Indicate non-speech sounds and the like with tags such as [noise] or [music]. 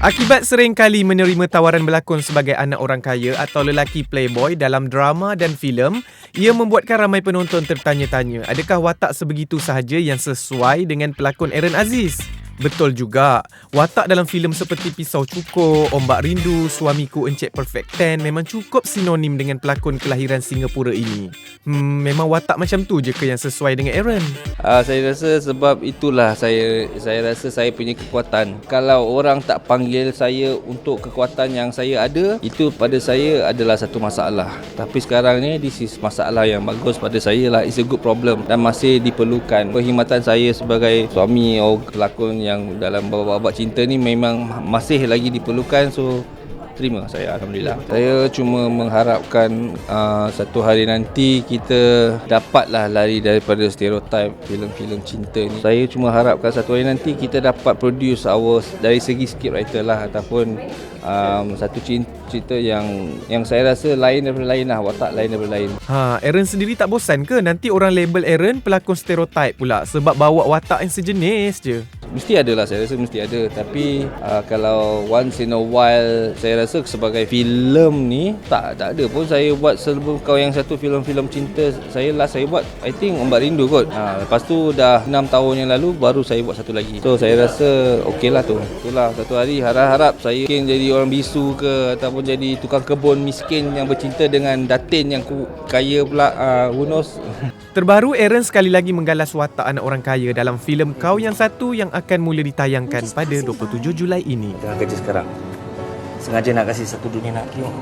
Akibat sering kali menerima tawaran berlakon sebagai anak orang kaya atau lelaki playboy dalam drama dan filem, ia membuatkan ramai penonton tertanya-tanya, adakah watak sebegitu sahaja yang sesuai dengan pelakon Aaron Aziz? Betul juga. Watak dalam filem seperti Pisau Cukur, Ombak Rindu, Suamiku Encik Perfect Ten memang cukup sinonim dengan pelakon kelahiran Singapura ini. Hmm, memang watak macam tu je ke yang sesuai dengan Aaron? Uh, saya rasa sebab itulah saya saya rasa saya punya kekuatan. Kalau orang tak panggil saya untuk kekuatan yang saya ada, itu pada saya adalah satu masalah. Tapi sekarang ni this is masalah yang bagus pada saya lah. It's a good problem dan masih diperlukan. Perkhidmatan saya sebagai suami atau pelakon yang dalam babak-babak cinta ni memang masih lagi diperlukan so terima saya alhamdulillah. Saya cuma mengharapkan uh, satu hari nanti kita dapatlah lari daripada stereotip filem-filem cinta ni. Saya cuma harapkan satu hari nanti kita dapat produce our dari segi script writer lah ataupun um, satu cerita yang yang saya rasa lain daripada lain lah watak lain daripada lain Ha, Aaron sendiri tak bosan ke nanti orang label Aaron pelakon stereotip pula sebab bawa watak yang sejenis je? Mesti ada lah saya rasa mesti ada. Tapi uh, kalau once in a while Saya rasa sebagai filem ni Tak tak ada pun. Saya buat sebelum kau yang satu filem-filem cinta Saya last saya buat I think Ombak Rindu kot. Uh, Lepas tu dah 6 tahun yang lalu Baru saya buat satu lagi. So saya rasa okey lah tu. Itulah satu hari harap-harap Saya mungkin jadi orang bisu ke Ataupun jadi tukang kebun miskin Yang bercinta dengan datin yang ku, kaya pula. Uh, Who knows? [laughs] Terbaru Aaron sekali lagi menggalas watak anak orang kaya dalam filem Kau Yang Satu yang akan mula ditayangkan pada 27 Julai ini. Tengah kerja sekarang. Sengaja nak kasih satu dunia nak tengok